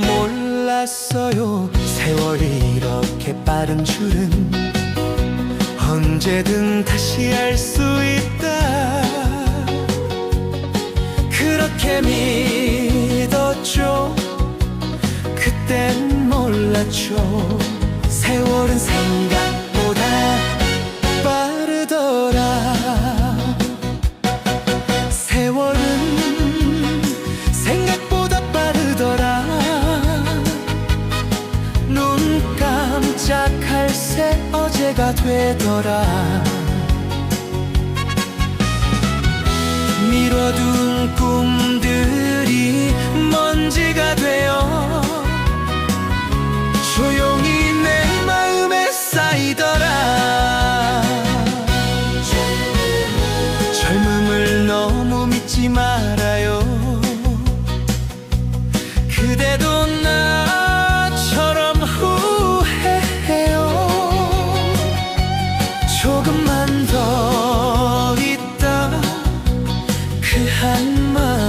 몰랐어요. 세월이 이렇게 빠른 줄은 언제든 다시 알 수 있다. 그렇게 믿었죠. 그땐 몰랐죠. 세월은 생각 되더라. 미뤄둔 꿈들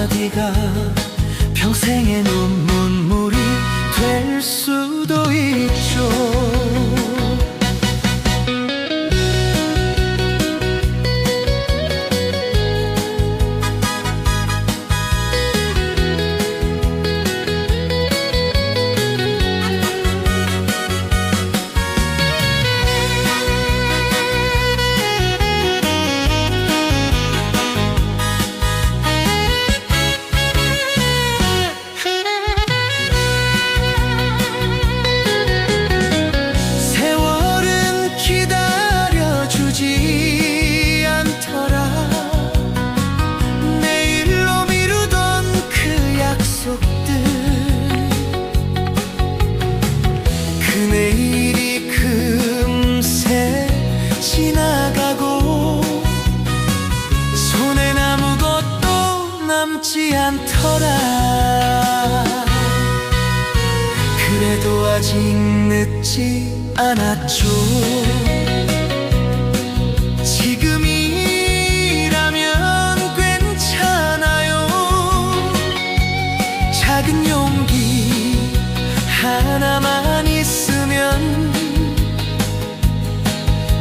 한마디가 평생의 눈물이 될 수도 있죠 남지 않더라. 그래도 아직 늦지 않았죠. 지금이라면 괜찮아요. 작은 용기 하나만 있으면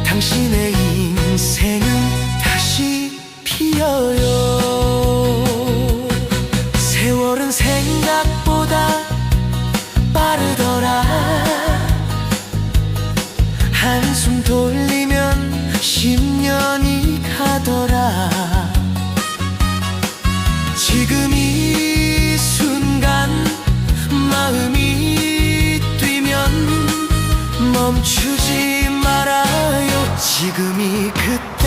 당신의 인생은 could